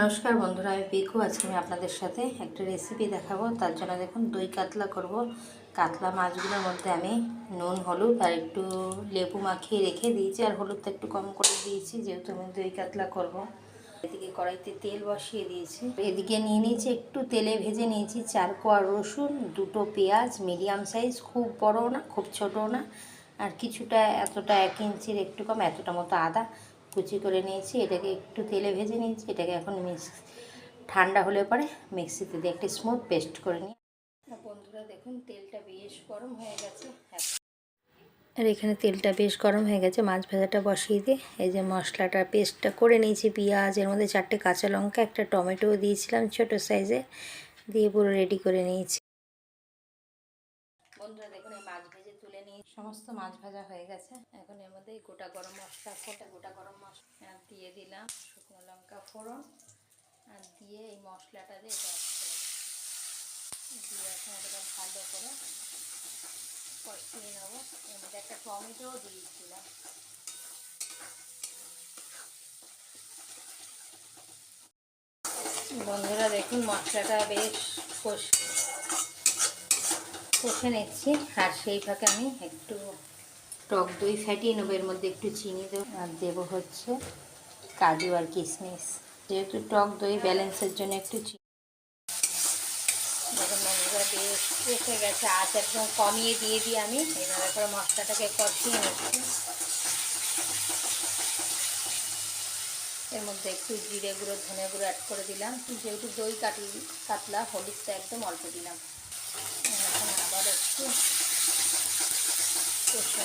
নমস্কার বন্ধুরা, আমি পিকু আজকে আমি আপনাদের সাথে একটা রেসিপি দেখাবো। তার জন্য দেখুন, দই কাতলা করব। কাতলা মাছগুলোর মধ্যে আমি নুন, হলুদ আর একটু লেবু মাখিয়ে রেখে দিয়েছি। আর হলুদটা একটু কম করে দিয়েছি, যেহেতু আমি দই কাতলা করব। এদিকে কড়াইতে তেল বসিয়ে দিয়েছি। এদিকে নিয়ে নিয়েছি, একটু তেলে ভেজে নিয়েছি চার কোয়া রসুন, দুটো পেঁয়াজ, মিডিয়াম সাইজ, খুব বড় না, খুব ছোট না। আর কিছুটা, এতটা এক ইঞ্চির একটু কম, এতটা মতো আদা। কুচি করে নিয়েছি এটাকে একটু তেলে ভেজে নিয়েছি এটাকে এখন মিক্স ঠান্ডা হলে পরে মিক্সিতে দিয়ে একটি স্মুথ পেস্ট করে নিই বন্ধুরা দেখুন তেলটা বেশ গরম হয়ে গেছে। আর এখানে তেলটা বেশ গরম হয়ে গেছে মাছ ভাজাটা বসিয়ে দিয়ে। এই যে মশলাটা পেস্টটা করে নিয়েছি পেঁয়াজ এর মধ্যে চারটে কাঁচা লঙ্কা একটা টমেটো দিয়েছিলাম ছোট সাইজে দিয়ে পুরো রেডি করে নিয়েছি। বন্ধুরা দেখুন এই মাছ ভেজে তুলে নিয়ে সমস্ত মাছ ভাজা হয়ে গেছে। এখন এর মধ্যে গোটা গরম মশলা ফোটা গোটা গরম মশলা দিয়ে দিলাম। শুকনো লঙ্কা ফোড়ন আর দিয়ে এই মশলাটা দিয়ে এটা দিয়ে এখন এটা ভালো করে কষিয়ে নেব। এর মধ্যে একটা টমেটোও দিয়েছিলাম বন্ধুরা, দেখুন মশলাটা বেশ কষ কষে নিচ্ছি, আর সেই ফাঁকে আমি একটু টক দই ফাটিয়ে নেব, এর মধ্যে একটু চিনি দেবো, আর দেবো হচ্ছে কাজু আর কিশমিশ। যেহেতু টক দই ব্যালেন্সের জন্য একটু চিনি এসে গেছে, আঁচ একদম কমিয়ে দিয়ে দিই আমি এইভাবে করে মশলাটাকে কষিয়ে নিচ্ছি। এর মধ্যে একটু জিরে গুঁড়ো, ধনে গুঁড়ো অ্যাড করে দিলাম, যেহেতু দই কাটল কাতলা, হলুদটা একদম অল্প দিলাম। নেব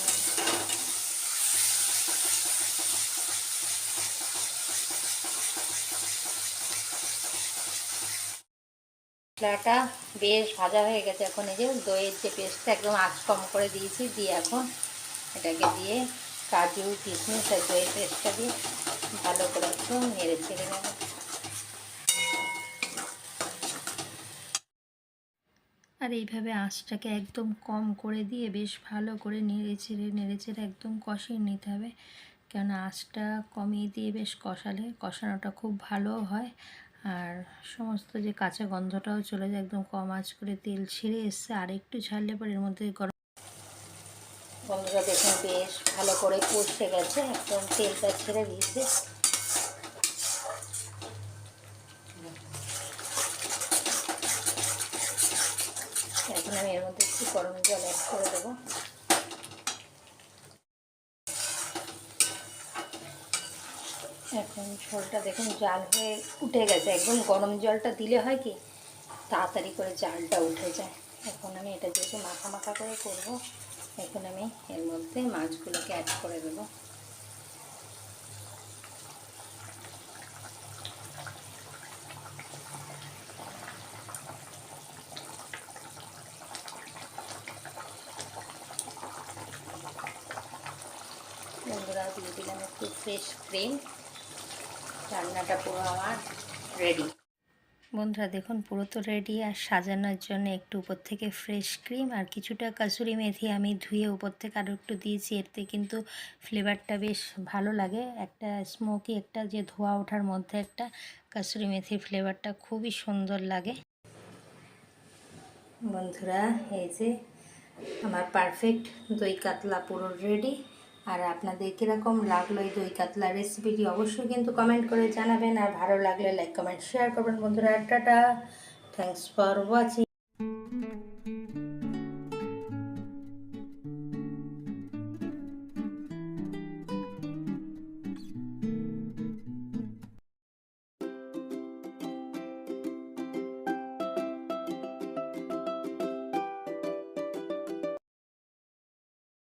মশলাটা বেশ ভাজা হয়ে গেছে এখন এই যে দইয়ের যে পেস্টটা একদম আঁচ কম করে দিয়েছি, দিয়ে এখন এটাকে দিয়ে কাজু, কিশমিশ আর দইয়ের পেস্টটা দিয়ে ভালো করে একটু নেড়ে ছেড়ে নেব। আর এইভাবে আঁচটাকে একদম কম করে দিয়ে বেশ ভালো করে নেড়ে ছেড়ে নেড়ে একদম কষিয়ে নিতে হবে। কেননা আঁচটা কমিয়ে দিয়ে বেশ কষালে, কষানোটা খুব ভালো হয়। আর সমস্ত যে কাঁচা গন্ধটাও চলে যায়, একদম কম আঁচ করে তেল ছেড়ে এসছে। আর একটু ছাড়লে পরে এর মধ্যে গরম বন্ধুরা দেখুন বেশ ভালো করে কষে গেছে। একদম তেলটা ছেড়ে দিয়েছে। এখন আমি এর মধ্যে একটু গরম জল অ্যাড করে দেবো। এখন ঝোলটা দেখুন, জাল হয়ে উঠে গেছে। একদম গরম জলটা দিলে হয় কি, তাড়াতাড়ি করে জালটা উঠে যায়। এখন আমি এটা যেহেতু মাখা মাখা করে করব, এখন আমি এর মধ্যে মাছগুলোকে অ্যাড করে দেবো। বন্ধুরা দিয়ে দিলাম, একটু ফ্রেশ ক্রিম রান্নাটা পুরো আমার রেডি বন্ধুরা, দেখুন, পুরো তো রেডি আর সাজানোর জন্য একটু উপর থেকে ফ্রেশ ক্রিম আর কিছুটা কাসুরি মেথি আমি ধুয়ে উপর থেকে আরও একটু দিয়েছি। এতে কিন্তু ফ্লেভারটা বেশ ভালো লাগে। একটা স্মোকি একটা যে ধোয়া ওঠার মধ্যে একটা কাসুরি মেথির ফ্লেভারটা খুবই সুন্দর লাগে। বন্ধুরা, এই যে আমার পারফেক্ট দই কাতলা পুরো রেডি আর আপনাদের কীরকম লাগল এই দই কাতলা রেসিপিটি অবশ্যই কিন্তু কমেন্ট করে জানাবেন। আর ভালো লাগলে লাইক কমেন্ট শেয়ার করবেন বন্ধুরা। টাটা! Thanks for watching